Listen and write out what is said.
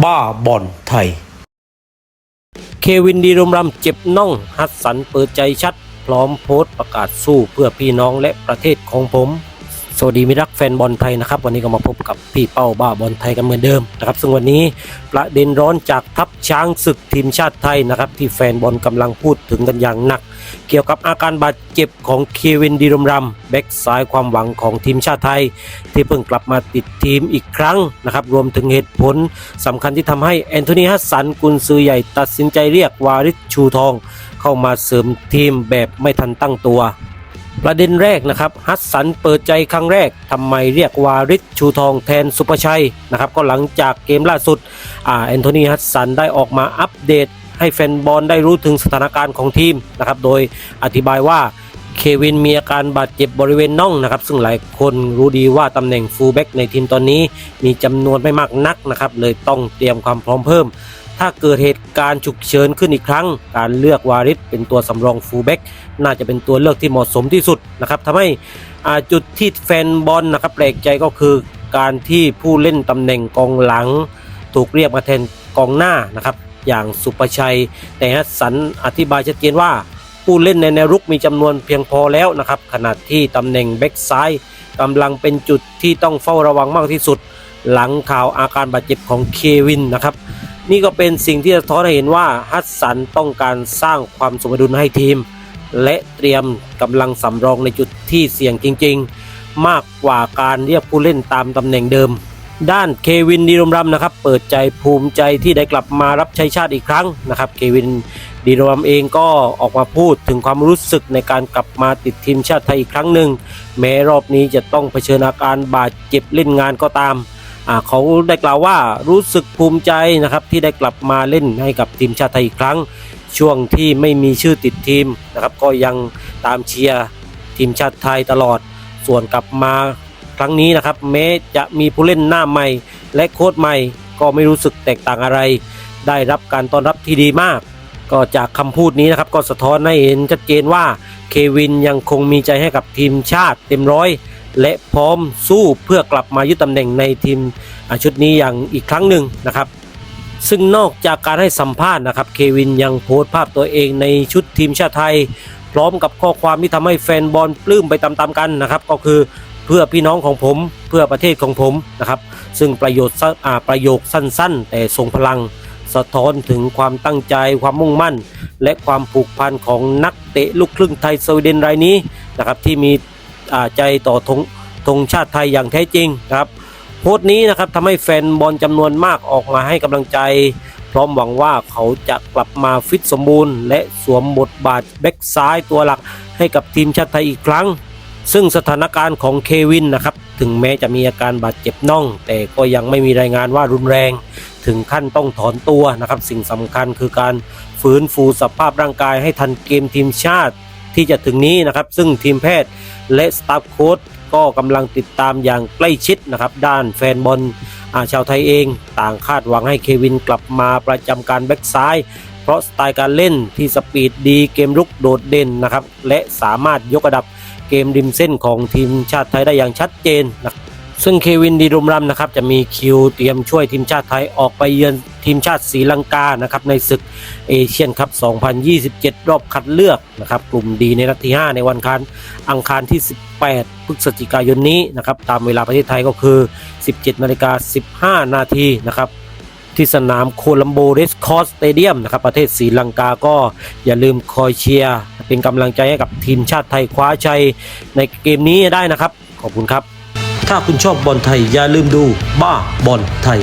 บ้าบอลไทย เควินดีรมรำเจ็บน่อง ฮัสสันเปิดใจชัด พร้อมโพสต์ประกาศสู้เพื่อพี่น้องและประเทศของผม สวัสดีมิตรรักแฟนบอลไทยนะครับ วันนี้ก็มาพบกับพี่เป้าบ้าบอลไทยกันเหมือนเดิมนะครับ ซึ่งวันนี้ประเด็นร้อนจากทัพช้างศึกทีมชาติไทยนะครับ ที่แฟนบอลกำลังพูดถึงกันอย่างหนัก เกี่ยวกับอาการบาดเจ็บของเควินดีรมรำแบ็กซ้ายความหวังของทีมชาติไทย ที่เพิ่งกลับมาติดทีมอีกครั้งนะครับรวมถึงเหตุผลสำคัญที่ทำให้แอนโทนีฮัสสันกุนซือใหญ่ตัดสินใจเรียกวาริชชูทอง เข้ามาเสริมทีมแบบไม่ทันตั้งตัว ประเด็นแรกนะครับฮัสสันเปิดใจครั้งแรกทำไมเรียกวาริชชูทองแทนสุภชัยนะครับก็หลังจากเกมล่าสุดอ่าแอนโทนีฮัสสันได้ออกมาอัปเดต ให้แฟนบอลได้รู้ถึงสถานการณ์ของทีมนะครับโดยอธิบายว่าเควินมีอาการบาดเจ็บบริเวณน่องนะครับ ซึ่งหลายคนรู้ดีว่าตำแหน่งฟูลแบ็กในทีมตอนนี้ มีจำนวนไม่มากนักนะครับ เลยต้องเตรียมความพร้อมเพิ่ม ถ้าเกิดเหตุการณ์ฉุกเฉินขึ้นอีกครั้ง การเลือกวาริสเป็นตัวสำรองฟูลแบ็กน่าจะเป็นตัวเลือกที่เหมาะสมที่สุดนะครับทำให้จุดที่แฟนบอลนะครับแปลกใจก็คือการที่ผู้เล่นตำแหน่งกองหลัง ถูกเรียกมาแทนกองหน้านะครับอย่างสุประชัย แต่ฮัสสันอธิบายชัดเจนว่าผู้เล่นในแนวรุกมีจำนวนเพียงพอแล้วนะครับขณะที่ตำแหน่งแบ็กซ้ายกำลังเป็นจุดที่ต้องเฝ้าระวังมากที่สุด หลังข่าวอาการบาดเจ็บของเควินนะครับ นี่ก็เป็นสิ่งที่สะท้อนให้เห็นว่าฮัสสันต้องการสร้างความสมดุลให้ทีม และเตรียมกำลังสำรองในจุดที่เสี่ยงจริง ๆ มากกว่าการเรียกผู้เล่นตามตำแหน่งเดิม ด้านเควินดีรมรำนะครับ เปิดใจภูมิใจที่ได้กลับมารับใช้ชาติอีกครั้งนะครับ เควินดีรมรำเองก็ออกมาพูดถึงความรู้สึกในการกลับมาติดทีมชาติไทยอีกครั้งหนึ่งแม้รอบนี้จะต้องเผชิญอาการบาดเจ็บเล่นงานก็ตาม เขาได้กล่าวว่ารู้สึกภูมิใจนะครับที่ได้กลับมาเล่นให้กับทีมชาติไทยอีกครั้ง ช่วงที่ไม่มีชื่อติดทีมนะครับก็ยังตามเชียร์ทีมชาติไทยตลอด ส่วนกลับมาครั้งนี้นะครับแม้จะมีผู้เล่นหน้าใหม่ และโค้ชใหม่ก็ไม่รู้สึกแตกต่างอะไร ได้รับการต้อนรับที่ดีมาก ก็จากคำพูดนี้นะครับก็สะท้อนให้เห็นชัดเจนว่าเควินยังคงมีใจให้กับทีมชาติเต็มร้อย และพร้อมสู้เพื่อกลับมายึดตำแหน่งในทีมอาชุดนี้อย่างอีกครั้งหนึ่งนะครับ ซึ่งนอกจากการให้สัมภาษณ์นะครับ เควินยังโพสต์ภาพตัวเองในชุดทีมชาติไทย พร้อมกับข้อความที่ทำให้แฟนบอลปลื้มไปตามๆกันนะครับ ก็คือเพื่อพี่น้องของผมเพื่อประเทศของผมนะครับ ซึ่งประโยชน์สั้นอ่าประโยคสั้น ๆ แต่ทรงพลังสะท้อนถึงความตั้งใจความมุ่งมั่น และความผูกพันของนักเตะลูกครึ่งไทยสวีเดนรายนี้นะครับที่มี ใจต่อธงธงชาติไทยอย่างแท้จริงครับ โพสต์นี้นะครับทำให้แฟนบอลจำนวนมากออกมาให้กำลังใจ พร้อมหวังว่าเขาจะกลับมาฟิตสมบูรณ์ และสวมบทบาทแบ็กซ้ายตัวหลักให้กับทีมชาติไทยอีกครั้ง ซึ่งสถานการณ์ของเควินนะครับ ถึงแม้จะมีอาการบาดเจ็บน่อง แต่ก็ยังไม่มีรายงานว่ารุนแรง ถึงขั้นต้องถอนตัวนะครับ สิ่งสำคัญคือการฟื้นฟูสภาพร่างกายให้ทันเกมทีมชาติ ที่จะถึงนี้นะครับ ซึ่งทีมแพทย์และสตาฟโค้ชก็กำลังติดตามอย่างใกล้ชิดนะครับ ด้านแฟนบอลอาชาวไทยเอง ต่างคาดหวังให้เควินกลับมาประจำการแบ็กซ้าย เพราะสไตล์การเล่นที่สปีดดีเกมรุกโดดเด่นนะครับ และสามารถยกระดับเกมริมเส้นของทีมชาติไทยได้อย่างชัดเจนนะซึ่งเควินดีรุมรัมนะครับจะมีคิวเตรียมช่วยทีมชาติไทยออกไปเยือน ทีมชาติศรีลังกานะครับในศึกเอเชียนคัพ 2027 รอบคัดเลือกนะครับกลุ่มดีในนัดที่ 5 ในวันคันอังคารที่ 18 พฤศจิกายนนี้นะครับตามเวลาประเทศไทยก็คือ 17นาฬิกา15 นาทีนะครับที่สนามโคลัมโบเรสคอสสเตเดียมนะครับประเทศศรีลังกาก็อย่าลืมคอยเชียร์เป็นกำลังใจให้กับทีมชาติไทยคว้าชัยในเกมนี้ได้นะครับ ขอบคุณครับ ถ้าคุณชอบบอลไทยอย่าลืมดูบ้าบอลไทย